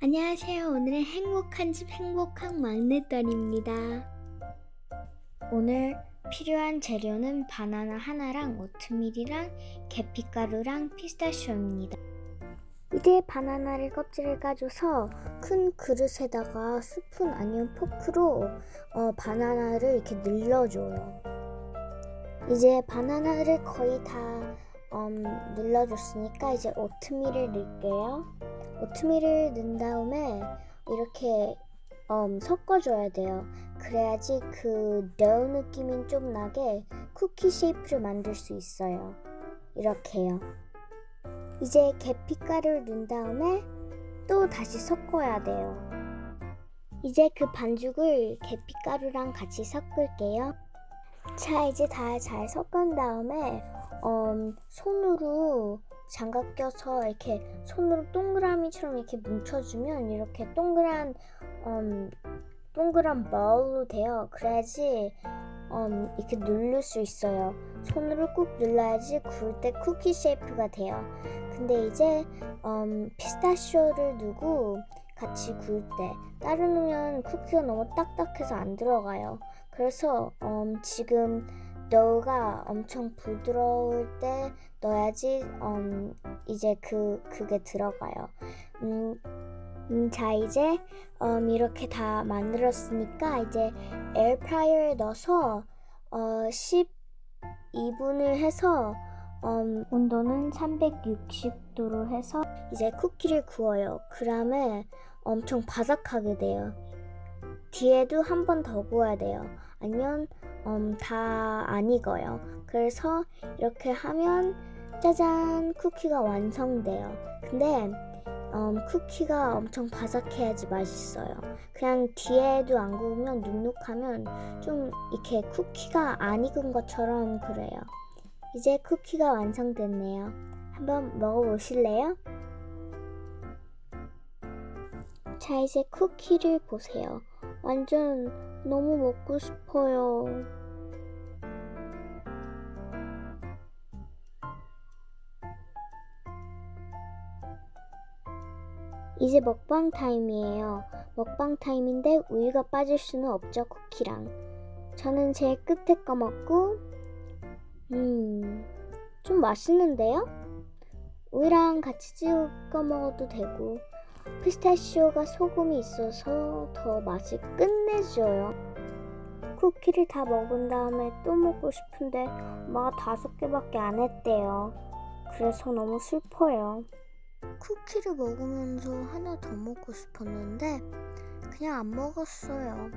안녕하세요. 오늘은 행복한 집 행복한 막내딸입니다. 오늘 필요한 재료는 바나나 하나랑 오트밀이랑 계피가루랑 피스타치오입니다. 이제 바나나를 껍질을 까줘서 큰 그릇에다가 스푼 아니면 포크로 어, 바나나를 이렇게 늘려줘요. 이제 바나나를 거의 다 음, 눌러줬으니까 이제 오트밀을 넣을게요. 오트밀을 넣은 다음에 이렇게 음, 섞어줘야 돼요. 그래야지 그 dough 느낌이 좀 나게 쿠키 쉐이프를 만들 수 있어요. 이렇게요. 이제 계피가루를 넣은 다음에 또 다시 섞어야 돼요. 이제 그 반죽을 계피가루랑 같이 섞을게요. 자, 이제 다 잘 섞은 다음에 음, 손으로 장갑 껴서 이렇게 손으로 동그라미처럼 이렇게 뭉쳐주면 이렇게 동그란 음, 동그란 볼로 돼요. 그래야지 음, 이렇게 누를 수 있어요. 손으로 꾹 눌러야지 구울 때 쿠키 쉐이프가 돼요. 근데 이제 음, 피스타치오를 두고 같이 구울 때 따르면 쿠키가 너무 딱딱해서 안 들어가요. 그래서 음, 지금 너가 엄청 부드러울 때 넣어야지 음, 이제 그 그게 들어가요. 음, 음, 자 이제 음, 이렇게 다 만들었으니까 이제 에어프라이어에 넣어서 어, 12분을 해서 음, 온도는 360도로 해서 이제 쿠키를 구워요. 그다음에 엄청 바삭하게 돼요. 뒤에도 한 번 더 구워야 돼요. 아니면 음, 다안 익어요. 그래서 이렇게 하면 짜잔 쿠키가 완성돼요. 근데 음, 쿠키가 엄청 바삭해야지 맛있어요. 그냥 뒤에도 안 구우면 눅눅하면 좀 이렇게 쿠키가 안 익은 것처럼 그래요. 이제 쿠키가 완성됐네요. 한번 먹어보실래요? 자, 이제 쿠키를 보세요. 완전 너무 먹고 싶어요. 이제 먹방 타임이에요. 먹방 타임인데 우유가 빠질 수는 없죠, 쿠키랑. 저는 제일 끝에 거 먹고, 음, 좀 맛있는데요? 우유랑 같이 찍어 먹어도 되고, 피스타치오가 소금이 있어서 더 맛이 끝내줘요. 쿠키를 다 먹은 다음에 또 먹고 싶은데 엄마가 다섯 개밖에 안 했대요. 그래서 너무 슬퍼요. 쿠키를 먹으면서 하나 더 먹고 싶었는데 그냥 안 먹었어요.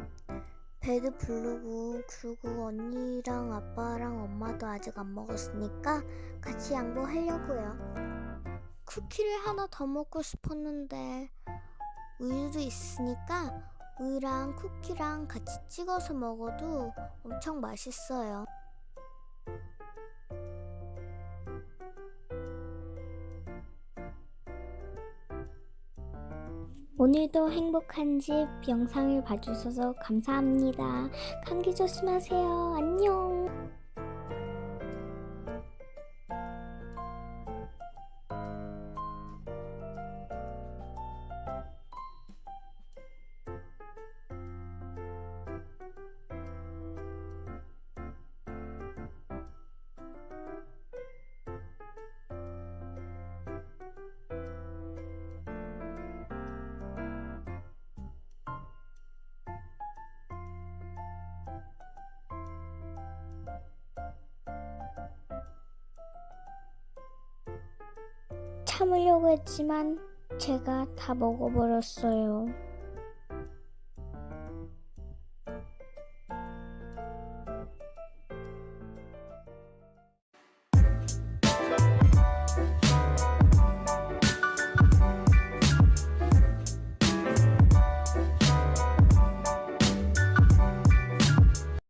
배도 부르고 그리고 언니랑 아빠랑 엄마도 아직 안 먹었으니까 같이 양보하려고요. 쿠키를 하나 더 먹고 싶었는데 우유도 있으니까 우유랑 쿠키랑 같이 찍어서 먹어도 엄청 맛있어요. 오늘도 행복한 집 영상을 봐주셔서 감사합니다. 감기 조심하세요. 안녕. 참으려고 했지만 제가 다 먹어버렸어요.